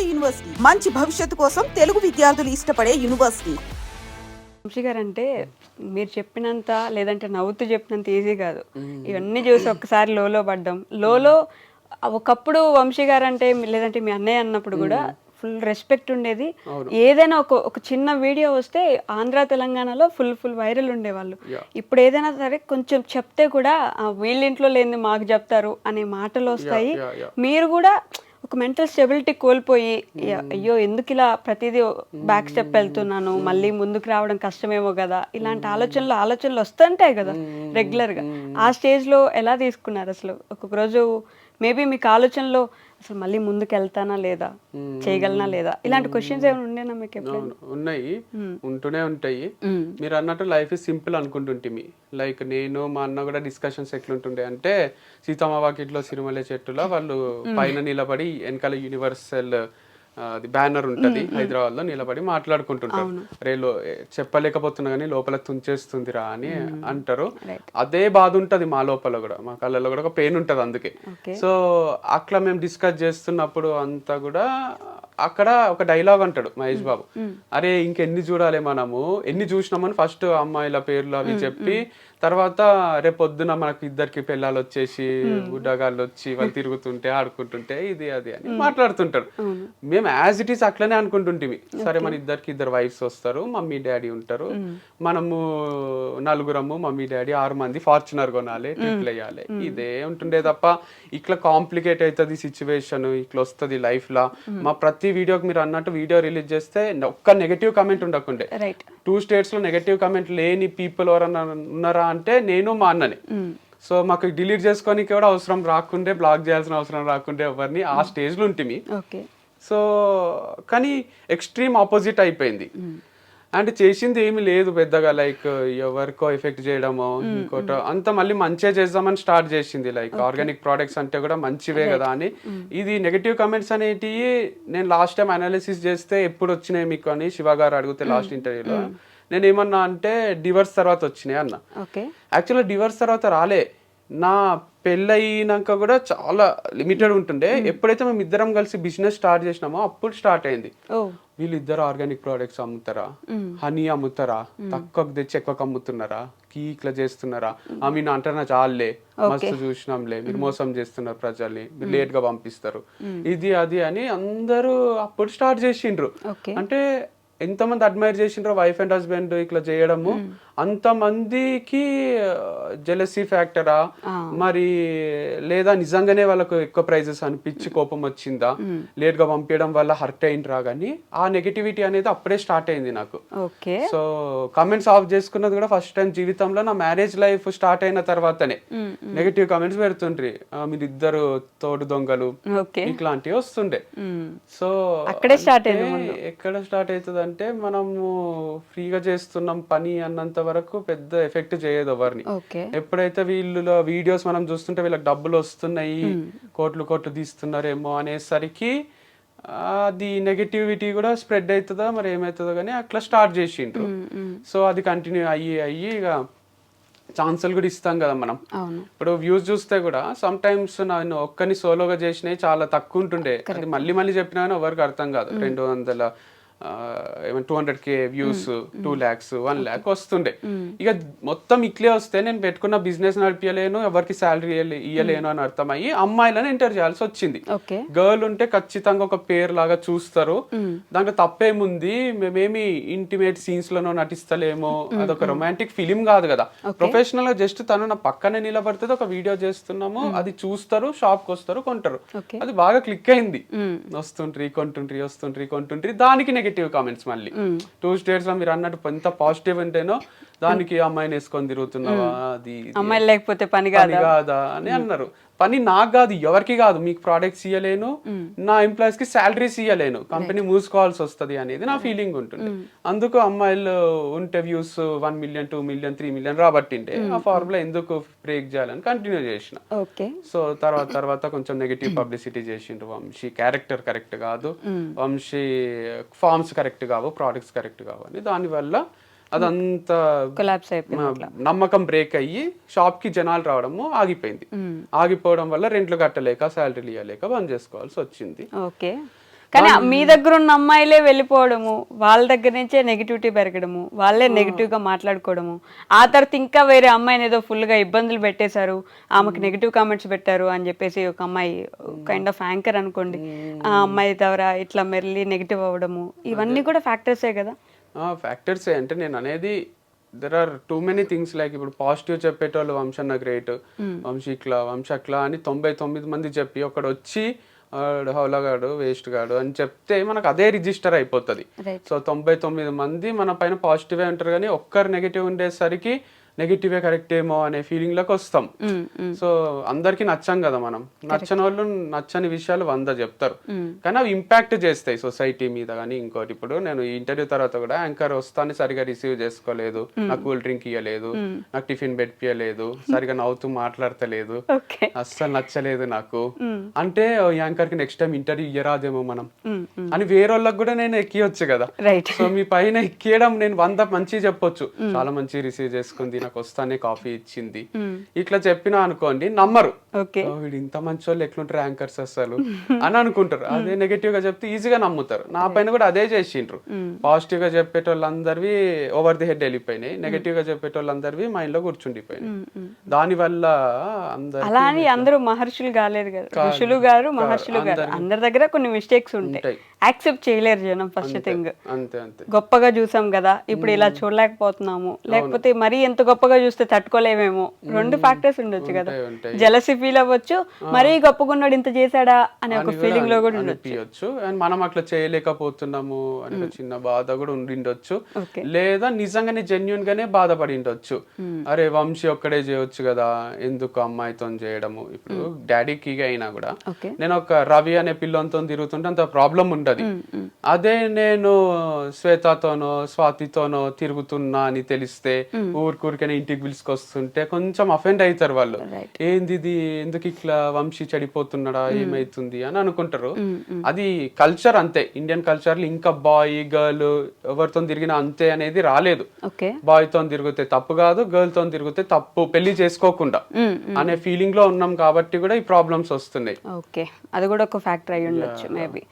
నాడు యూనివర్సిటీ. మంచి భవిష్యత్తు కోసం తెలుగు విద్యార్థులు ఇష్టపడే యూనివర్సిటీ. వంశీ గారు అంటే మీరు చెప్పినంత లేదంటే నవ్వుతూ చెప్పినంత ఈజీ కాదు. ఇవన్నీ చూసి ఒక్కసారి లోలో పడ్డం. లోలో ఒకప్పుడు వంశీ గారు అంటే లేదంటే మీ అన్నయ్య అన్నప్పుడు కూడా ఫుల్ రెస్పెక్ట్ ఉండేది. ఏదైనా ఒక ఒక చిన్న వీడియో వస్తే ఆంధ్ర తెలంగాణలో ఫుల్ ఫుల్ వైరల్ ఉండేవాళ్ళు. ఇప్పుడు ఏదైనా సరే కొంచెం చెప్తే కూడా "ఆ, వీళ్ళ ఇంట్లో లేనిది మాకు చెప్తారు అనే మాటలు వస్తాయి. మీరు కూడా ఒక మెంటల్ స్టెబిలిటీ కోల్పోయి "అయ్య- ఎందుకు ఇలా ప్రతిదీ బ్యాక్ స్టెప్ వెళ్తున్నాను? మళ్ళీ ముందుకు రావడం కష్టమేమో కదా. ఇలాంటి ఆలోచనలు ఆలోచనలు వస్తుంటాయి కదా రెగ్యులర్గా. ఆ స్టేజ్లో ఎలా తీసుకున్నారు అసలు? ఒక్కొక్క రోజు మేబీ మీకు ఆలోచనలో అసలు మళ్ళీ ముందుకు వెళ్తానా లేదా చేయగలనా లేదా? ఇలాంటి క్వశ్చన్స్ ఏమైనా ఉండేనా మీకు ఎప్పుడైనా అవును. ఉన్నాయి. ఉంటూనే ఉంటాయి. మీరు అన్నట్టు లైఫ్ ఇస్ సింపుల్ అనుకుంటుంటిమి లైక్ నేను మా అన్న కూడా డిస్కషన్స్ ఎట్లుంటుండే అంటే సీతమ్మ వాకిట్లో సిరిమల్లె చెట్టులో వాళ్ళు పైన నిలబడి వెనకాల యూనివర్సల్ అది బ్యానర్ ఉంటది హైదరాబాద్లో నిలబడి మాట్లాడుకుంటుంటారు. రే లో చెప్పలేకపోతున్నా కానీ లోపల తుంచేస్తుందిరా అని అంటారు. అదే బాధ ఉంటది మా లోపల కూడా మా కళ్ళలో కూడా ఒక పెయిన్ ఉంటది అందుకే. సో అట్లా మేము డిస్కస్ చేస్తున్నప్పుడు అంతా కూడా అక్కడ ఒక డైలాగ్ అంటాడు మహేష్ బాబు. అరే ఇంకెన్ని చూడాలి మనము ఎన్ని చూసినామని ఫస్ట్ అమ్మాయిల పేర్లు అవి చెప్పి తర్వాత రేపు పొద్దున మనకి ఇద్దరికి పిల్లలు వచ్చేసి గుడ్డగాళ్ళు వచ్చి వాళ్ళు తిరుగుతుంటే ఆడుకుంటుంటే ఇది అది అని మాట్లాడుతుంటారు. మేము యాజ్ ఇట్ ఈస్ అట్లనే అనుకుంటుంటిమి. సరే మన ఇద్దరికి ఇద్దరు వైఫ్స్ వస్తారు మమ్మీ డాడీ ఉంటారు. మనము నలుగురము మమ్మీ డాడీ ఆరు మంది ఫార్చునర్ కొనాలి ట్రిప్లు వేయాలి. ఇదే ఉంటుండే తప్ప ఇట్లా కాంప్లికేట్ అవుతుంది సిచ్యువేషన్ ఇట్లా వస్తుంది లైఫ్ లా. మా ప్రతి వీడియోకి మీరు అన్నట్టు వీడియో రిలీజ్ చేస్తే ఒక్క నెగటివ్ కమెంట్ ఉండకుండే. టూ స్టేట్స్లో నెగటివ్ కమెంట్ లేని పీపుల్ ఎవరన్నా ఉన్నారా అంటే నేను మా అన్ననే. సో మాకు డిలీట్ చేసుకోనికి కూడా అవసరం రాకుండే బ్లాక్ చేయాల్సిన అవసరం రాకుండే ఎవరిని ఆ స్టేజ్లో ఉంటుంది సో కానీ ఎక్స్ట్రీమ్ ఆపోజిట్ అయిపోయింది. అంటే చేసింది ఏమీ లేదు పెద్దగా లైక్ ఎవరికో ఎఫెక్ట్ చేయడమో ఇంకోటో అంత మళ్ళీ మంచిగా చేద్దామని స్టార్ట్ చేసింది. లైక్ ఆర్గానిక్ ప్రోడక్ట్స్ అంటే కూడా మంచివే కదా అని. ఇది నెగటివ్ కమెంట్స్ అనేటివి నేను లాస్ట్ టైం అనాలిసిస్ చేస్తే ఎప్పుడు వచ్చినాయి మీకు అని శివ గారు అడిగితే లాస్ట్ ఇంటర్వ్యూలో నేను ఏమన్నా అంటే డివర్స్ తర్వాత వచ్చినాయి అన్న. యాక్చువల్గా డివర్స్ తర్వాత రాలే. నా పెళ్ళయినాక కూడా చాలా లిమిటెడ్ ఉంటుండే. ఎప్పుడైతే మేము ఇద్దరం కలిసి బిజినెస్ స్టార్ట్ చేసినామో అప్పుడు స్టార్ట్ అయింది. వీళ్ళిద్దరు ఆర్గానిక్ ప్రోడక్ట్స్ అమ్ముతారా? హనీ అమ్ముతారా? తక్కువకు తెచ్చి ఎక్కువకు అమ్ముతున్నారా? కీ ఇట్లా చేస్తున్నారా? ఆ మీ అంటారా చాలే. మస్తు చూసినాంలే. మీరు మోసం చేస్తున్నారు ప్రజల్ని. మీరు లేట్గా పంపిస్తారు ఇది అది అని అందరూ అప్పుడు స్టార్ట్ చేసిండ్రు. అంటే ఎంతమంది అడ్మైర్ చేసిండ్రో వైఫ్ అండ్ హస్బెండ్ ఇట్లా చేయడము అంతమందికి జెలసీ ఫ్యాక్టరా మరి లేదా నిజంగానే వాళ్ళకు ఎక్కువ ప్రైజెస్ అనిపించి కోపం వచ్చిందా? లేట్గా పంపించడం వల్ల హర్ట్ అయిండ్రా కానీ ఆ నెగిటివిటీ అనేది అప్పుడే స్టార్ట్ అయింది నాకు. ఓకే. సో కమెంట్స్ ఆఫ్ చేసుకున్నది కూడా ఫస్ట్ టైం జీవితంలో నా మ్యారేజ్ లైఫ్ స్టార్ట్ అయిన తర్వాతనే. నెగిటివ్ కమెంట్స్ పెడుతుండ్రి. ఆ, మీరిద్దరు తోడు దొంగలు ఇట్లాంటివి వస్తుండే. సో అక్కడే start అయింది ఎక్కడ స్టార్ట్ అవుతుంది అంటే మనము ఫ్రీగా చేస్తున్నాం పని అన్నంత వరకు పెద్ద ఎఫెక్ట్ చేయదు ఎవరిని. ఎప్పుడైతే వీళ్ళు వీడియోస్ మనం చూస్తుంటే వీళ్ళకి డబ్బులు వస్తున్నాయి కోట్లు కోట్లు తీస్తున్నారేమో అనేసరికి అది నెగటివిటీ కూడా స్ప్రెడ్ అవుతుందా మరి ఏమవుతుందో కానీ అట్లా స్టార్ట్ చేసిండ్రు. సో అది కంటిన్యూ అయ్యి అయ్యి ఇక ఛాన్సులు కూడా ఇస్తాం కదా మనం. ఇప్పుడు వ్యూస్ చూస్తే కూడా సమ్ టైమ్స్ నేను ఒక్కని సోలోగా చేసినవి చాలా తక్కువ ఉంటుండే. అది మళ్ళీ మళ్ళీ చెప్పినా కానీ ఎవరికి అర్థం కాదు. రెండు వందల ఏమైనా two hundred K views two lakhs one lakh వస్తుండే. ఇక మొత్తం ఇట్లే వస్తే నేను పెట్టుకున్న బిజినెస్ నడిపించలేను ఎవరికి శాలరీ ఇయ్యలేను అని అర్థమయ్యి అమ్మాయిలను ఎంటర్ చేయాల్సి వచ్చింది. గర్ల్ ఉంటే ఖచ్చితంగా ఒక పేరు లాగా చూస్తారు. దాంట్లో తప్పేముంది? మేమేమి ఇంటిమేట్ సీన్స్ లోనో నటిస్తలేమో. అదొక రొమాంటిక్ ఫిలిం కాదు కదా. ప్రొఫెషనల్గా జస్ట్ తను నా పక్కనే నిలబడితే ఒక వీడియో చేస్తున్నాము. అది చూస్తారు షాప్కి వస్తారు కొంటారు అది బాగా క్లిక్ అయింది. వస్తుంట్రి కొంటుంట్రి వస్తుంట్రి కొంటుంట్రి దానికి నెగటివ్ కామెంట్స్ మళ్ళీ. టూ స్టేట్స్లో మీరు అన్నట్టు ఎంత పాజిటివ్ ఉంటేనో దానికి అమ్మాయిని వేసుకొని తిరుగుతున్నావా అది ఇది. అమ్మాయిలు లేకపోతే పని కాదా? అని అన్నారు. పని నాకు కాదు ఎవరికి కాదు. మీకు ప్రోడక్ట్స్ ఇయ్యలేను నా ఎంప్లాయీస్కి శాలరీస్ ఇయ్యలేను. కంపెనీ మూసుకోవాల్సి వస్తది అనేది నా ఫీలింగ్ ఉంటుంది. అందుకు అమ్మాయిలు ఉంటే views one million two million three million రాబట్టిండే ఆ ఫార్ములా ఎందుకు బ్రేక్ చేయాలని కంటిన్యూ చేసిన. ఓకే సో తర్వాత తర్వాత కొంచెం నెగిటివ్ పబ్లిసిటీ చేసిండ్రు వంశీ. క్యారెక్టర్ కరెక్ట్ కాదు. వంశీ ఫార్మ్స్ కరెక్ట్ కావు ప్రోడక్ట్స్ కరెక్ట్ కావు అని. దానివల్ల అదంతా అయిపోయింది నమ్మకం బ్రేక్ అయ్యి షాప్కి జనాలు రావడము ఆగిపోయింది. ఆగిపోవడం వల్ల రెంట్లు కట్టలేక శాలరీలు ఇవ్వలేక బంద్ చేసుకోవాల్సి వచ్చింది. ఓకే. కానీ మీ దగ్గర ఉన్న అమ్మాయిలే వెళ్ళిపోవడము వాళ్ళ దగ్గర నుంచే నెగిటివిటీ పెరగడము వాళ్ళే నెగిటివ్గా మాట్లాడుకోవడము. ఆ తర్వాత ఇంకా వేరే అమ్మాయిని ఏదో ఫుల్గా ఇబ్బందులు పెట్టేశారు ఆమెకు నెగిటివ్ కామెంట్స్ పెట్టారు అని చెప్పేసి ఒక అమ్మాయి కైండ్ ఆఫ్ యాంకర్ అనుకోండి. ఆ అమ్మాయి ద్వారా ఇట్లా మెల్లి నెగిటివ్ అవ్వడము ఇవన్నీ కూడా ఫ్యాక్టర్సే కదా. ఫ్యాక్టర్స్ అంటే నేను అనేది there are too many things like ఇప్పుడు పాజిటివ్ చెప్పేటోళ్ళు వంశన్న గ్రేట్ వంశీక్లా వంశక్లా అని తొంభై తొమ్మిది మంది చెప్పి ఒకడు వచ్చి "ఆడు హౌలగాడు వేస్ట్ గాడు అని చెప్తే మనకు అదే రిజిస్టర్ అయిపోతుంది. సో తొంభై తొమ్మిది మంది మన పైన పాజిటివే ఉంటారు కానీ ఒక్కరు నెగిటివ్ ఉండేసరికి నెగిటివే కరెక్ట్ ఏమో అనే ఫీలింగ్లోకి వస్తాం సో అందరికి నచ్చం కదా మనం. నచ్చని వాళ్ళు నచ్చని విషయాలు వంద చెప్తారు. కానీ అవి ఇంపాక్ట్ చేస్తాయి సొసైటీ మీద కానీ ఇంకోటి ఇప్పుడు నేను ఇంటర్వ్యూ తర్వాత కూడా యాంకర్ వస్తాను సరిగా రిసీవ్ చేసుకోలేదు నాకు కూల్ డ్రింక్ ఇవ్వలేదు నాకు టిఫిన్ పెట్టియలేదు సరిగా నవ్వుతూ మాట్లాడతలేదు అస్సలు నచ్చలేదు నాకు. అంటే యాంకర్కి నెక్స్ట్ టైం ఇంటర్వ్యూ ఇయ్యరాదేమో మనం. అని వేరే వాళ్ళకి కూడా నేను ఎక్కియొచ్చు కదా. సో మీ పైన ఎక్కియడం నేను వంద మంచి చెప్పొచ్చు. చాలా మంచి రిసీవ్ చేసుకుంది నాకు వస్తానే కాఫీ ఇచ్చింది. ఇట్లా చెప్పినా అనుకోండి నమ్మరు. ఓకే. "ఓ, వీడు ఇంత మంచి వాళ్ళు ఎట్లుంటారు యాంకర్స్ అసలు అని అనుకుంటారు. అదే నెగటివ్గా చెప్తే ఈజీగా నమ్ముతారు. నా పైన కూడా అదే చేసిండ్రు. పాజిటివ్గా చెప్పేటోళ్ళందరివి ఓవర్ ది హెడ్ వెళ్ళిపోయినాయి. నెగటివ్గా చెప్పేటోళ్ళందరివి మైండ్లో కూర్చుండిపోయినాయి. దాని వల్ల అందరు అలా అని అందరూ మహర్షులు కాలేరు కదా. ఋషులు గారు మహర్షులు గారు. అందరి దగ్గర కొన్ని మిస్టేక్స్ ఉంటాయి. ఉంటాయి. యాక్సెప్ట్ చేయలేరు జనం ఫస్ట్ థింగ్ అంతే అంతే. గొప్పగా చూసాం కదా. ఇప్పుడు ఇలా చూడలేకపోతున్నాము. లేకపోతే మరీ ఎంత గొప్పగా చూస్తే తట్టుకోలేమేమో. రెండు ఫ్యాక్టర్స్ ఉండొచ్చు కదా. జలసి ఫీల్ అవ్వచ్చు. మరీ గొప్పగా ఉన్నాడు ఇంత చేశాడా అనే ఒక ఫీలింగ్లో కూడా ఉండొచ్చు. అండ్ మనం అట్లా చేయలేకపోతున్నాము అనే చిన్న బాధ కూడా ఉండిండొచ్చు. లేదా నిజంగానే జెన్యున్ గానే బాధపడి ఉండొచ్చు అరే వంశీ ఒక్కడే చేయొచ్చు కదా. ఎందుకు అమ్మాయితో చేయడము? ఇప్పుడు డాడీకి అయినా కూడా నేను ఒక రవి అనే పిల్లంతో తిరుగుతుంటే అంత ప్రాబ్లం ఉండదు. అదే నేను శ్వేతతోనో స్వాతితోనో తిరుగుతున్నా అని తెలిస్తే ఊరికూరికనే ఇంటికి పిలుచుకొస్తుంటే కొంచెం అఫెండ్ అవుతారు వాళ్ళు. ఏంది ఇది? ఎందుకు ఇట్లా వంశీ చెడిపోతున్నాడా? ఏమైతుంది? అని అనుకుంటారు. అది కల్చర్ అంతే. ఇండియన్ కల్చర్ ఇంకా బాయ్ గర్ల్ ఎవరితో తిరిగినా అంతే అనేది రాలేదు. బాయ్తో తిరిగితే తప్పు కాదు గర్ల్తో తిరిగితే తప్పు పెళ్ళి చేసుకోకుండా అనే ఫీలింగ్లో ఉన్నాం కాబట్టి కూడా ఈ ప్రాబ్లమ్స్ వస్తున్నాయి. ఓకే. అది కూడా ఒక ఫ్యాక్టర్ అయి ఉండొచ్చు మేబీ